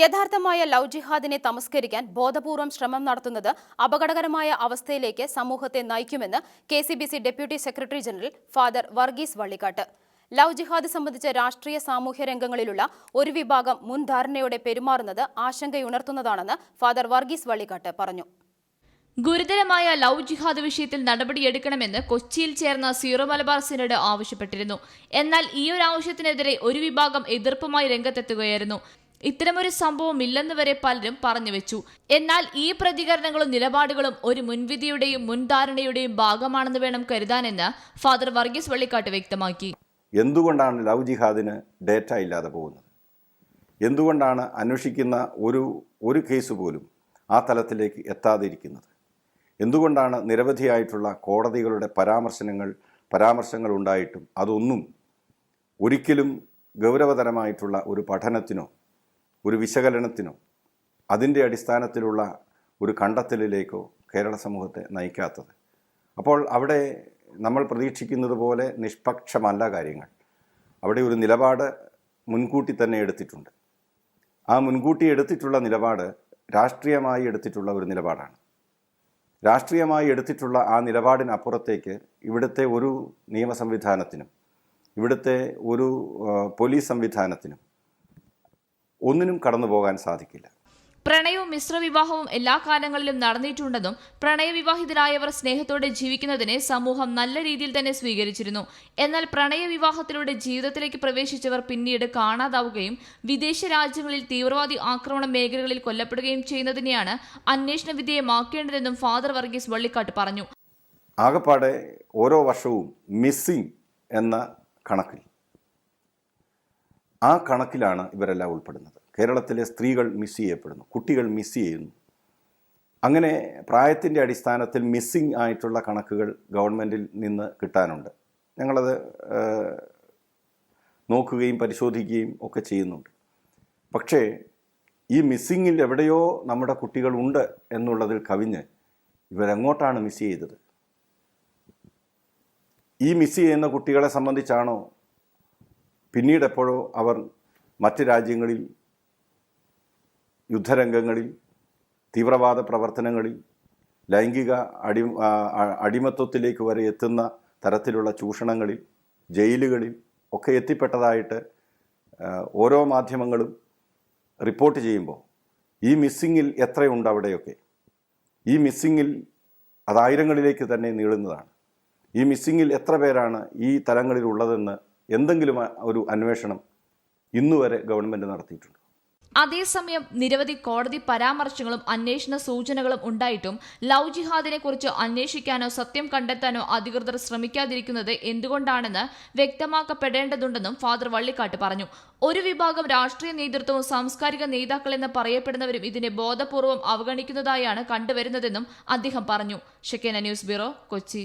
യഥാർത്ഥമായ ലവ് ജിഹാദിനെ തമസ്കരിക്കാൻ ബോധപൂർവം ശ്രമം നടത്തുന്നത് അപകടകരമായ അവസ്ഥയിലേക്ക് സമൂഹത്തെ നയിക്കുമെന്ന് K deputy secretary general father Varghese Vallikkattu. Love ജിഹാദ് സംബന്ധിച്ച രാഷ്ട്രീയ സാമൂഹ്യ രംഗങ്ങളിലുള്ള ഒരു വിഭാഗം മുൻധാരണയോടെ പെരുമാറുന്നത് ആശങ്കയുണർത്തുന്നതാണെന്ന് ഫാദർ വർഗീസ് വള്ളിക്കാട്ട് പറഞ്ഞു. ഗുരുതരമായ ലവ് ജിഹാദ് വിഷയത്തിൽ നടപടിയെടുക്കണമെന്ന് കൊച്ചിയിൽ ചേർന്ന സീറോ മലബാർ സിനഡ് ആവശ്യപ്പെട്ടിരുന്നു. എന്നാൽ ഈ ഒരു ആവശ്യത്തിനെതിരെ ഒരു വിഭാഗം എതിർപ്പുമായി രംഗത്തെത്തുകയായിരുന്നു. ഇത്തരമൊരു സംഭവം ഇല്ലെന്ന് വരെ പലരും പറഞ്ഞു വെച്ചു. എന്നാൽ ഈ പ്രതികരണങ്ങളും നിലപാടുകളും ഒരു മുൻവിധിയുടെയും മുൻധാരണയുടെയും ഭാഗമാണെന്ന് വേണം കരുതാനെന്ന് ഫാദർ വർഗീസ് വള്ളിക്കാട്ട് വ്യക്തമാക്കി. എന്തുകൊണ്ടാണ് ലവ് ജിഹാദിന് ഡേറ്റ ഇല്ലാതെ പോകുന്നത്? എന്തുകൊണ്ടാണ് അന്വേഷിക്കുന്ന ഒരു ഒരു കേസ് പോലും ആ തലത്തിലേക്ക് എത്താതിരിക്കുന്നത്? എന്തുകൊണ്ടാണ് നിരവധിയായിട്ടുള്ള കോടതികളുടെ പരാമർശനങ്ങൾ പരാമർശങ്ങൾ ഉണ്ടായിട്ടും അതൊന്നും ഒരിക്കലും ഗൗരവതരമായിട്ടുള്ള ഒരു പഠനത്തിനോ ഒരു വിശകലനത്തിനോ അതിന്റെ അടിസ്ഥാനത്തിലുള്ള ഒരു കണ്ടെത്തലിലേക്കോ കേരള സമൂഹത്തെ നയിക്കാത്തത്. അപ്പോൾ അവിടെ നമ്മൾ പ്രതീക്ഷിക്കുന്നത് പോലെ നിഷ്പക്ഷമല്ല കാര്യങ്ങൾ. അവിടെ ഒരു നിലപാട് മുൻകൂട്ടി തന്നെ എടുത്തിട്ടുണ്ട്. ആ മുൻകൂട്ടി എടുത്തിട്ടുള്ള നിലപാട് രാഷ്ട്രീയമായി എടുത്തിട്ടുള്ള ഒരു നിലപാടാണ്. രാഷ്ട്രീയമായി എടുത്തിട്ടുള്ള ആ നിലപാടിനപ്പുറത്തേക്ക് ഇവിടുത്തെ ഒരു നിയമ സംവിധാനത്തിനും ഇവിടുത്തെ ഒരു പോലീസ് സംവിധാനത്തിനും ഒന്നിനും കടന്നു പോകാൻ സാധിക്കില്ല. പ്രണയവും മിശ്രവിവാഹവും എല്ലാ കാലങ്ങളിലും നടന്നിട്ടുണ്ടെന്നും പ്രണയവിവാഹിതരായവർ സ്നേഹത്തോടെ ജീവിക്കുന്നതിനെ സമൂഹം നല്ല രീതിയിൽ തന്നെ സ്വീകരിച്ചിരുന്നു. എന്നാൽ പ്രണയവിവാഹത്തിലൂടെ ജീവിതത്തിലേക്ക് പ്രവേശിച്ചവർ പിന്നീട് കാണാതാവുകയും വിദേശ രാജ്യങ്ങളിൽ തീവ്രവാദി ആക്രമണ മേഖലകളിൽ കൊല്ലപ്പെടുകയും ചെയ്യുന്നതിനെയാണ് അന്വേഷണ വിധേയമാക്കേണ്ടതെന്നും ഫാദർ വർഗീസ് വള്ളിക്കാട്ട് പറഞ്ഞു. ആകപ്പാടെ ഓരോ വർഷവും മിസ്സിംഗ് എന്ന കണക്കിൽ. ആ കണക്കിലാണ് ഇവരെല്ലാം ഉൾപ്പെടുന്നത്. കേരളത്തിലെ സ്ത്രീകൾ മിസ് ചെയ്യപ്പെടുന്നു കുട്ടികൾ മിസ് ചെയ്യുന്നു. അങ്ങനെ പ്രായത്തിന്റെ അടിസ്ഥാനത്തിൽ മിസ്സിങ് ആയിട്ടുള്ള കണക്കുകൾ ഗവൺമെന്റിൽ നിന്ന് കിട്ടാനുണ്ട്. ഞങ്ങളത് നോക്കുകയും പരിശോധിക്കുകയും ഒക്കെ ചെയ്യുന്നുണ്ട്. പക്ഷേ ഈ മിസ്സിങ്ങിൽ എവിടെയോ നമ്മുടെ കുട്ടികളുണ്ട് എന്നുള്ളതിൽ കവിഞ്ഞ് ഇവരെങ്ങോട്ടാണ് മിസ് ചെയ്തത്? ഈ മിസ് ചെയ്യുന്ന കുട്ടികളെ സംബന്ധിച്ചാണോ പിന്നീട് എപ്പോഴോ അവർ മറ്റ് രാജ്യങ്ങളിൽ യുദ്ധരംഗങ്ങളിൽ തീവ്രവാദ പ്രവർത്തനങ്ങളിൽ ലൈംഗിക അടി അടിമത്വത്തിലേക്ക് വരെ എത്തുന്ന തരത്തിലുള്ള ചൂഷണങ്ങളിൽ ജയിലുകളിൽ ഒക്കെ എത്തിപ്പെട്ടതായിട്ട് ഓരോ മാധ്യമങ്ങളും റിപ്പോർട്ട് ചെയ്യുമ്പോൾ ഈ മിസ്സിങ്ങിൽ എത്രയുണ്ട് അവിടെയൊക്കെ? ഈ മിസ്സിങ്ങിൽ അതായിരങ്ങളിലേക്ക് തന്നെ നീളുന്നതാണ്. ഈ മിസ്സിങ്ങിൽ എത്ര പേരാണ് ഈ തലങ്ങളിൽ ഉള്ളതെന്ന് എന്തെങ്കിലും ഒരു അന്വേഷണം ഇന്നുവരെ ഗവൺമെന്റ് നടത്തിയിട്ടുണ്ട്. അതേസമയം നിരവധി കോടതി പരാമർശങ്ങളും അന്വേഷണ സൂചനകളും ഉണ്ടായിട്ടും ലവ് ജിഹാദിനെ കുറിച്ച് അന്വേഷിക്കാനോ സത്യം കണ്ടെത്താനോ അധികൃതർ ശ്രമിക്കാതിരിക്കുന്നത് എന്തുകൊണ്ടാണെന്ന് വ്യക്തമാക്കപ്പെടേണ്ടതുണ്ടെന്നും ഫാദർ വള്ളിക്കാട്ട് പറഞ്ഞു. ഒരു വിഭാഗം രാഷ്ട്രീയ നേതൃത്വവും സാംസ്കാരിക നേതാക്കളെന്ന് പറയപ്പെടുന്നവരും ഇതിനെ ബോധപൂർവം അവഗണിക്കുന്നതായാണ് കണ്ടുവരുന്നതെന്നും അദ്ദേഹം പറഞ്ഞു. Shekinah news bureau Kochi.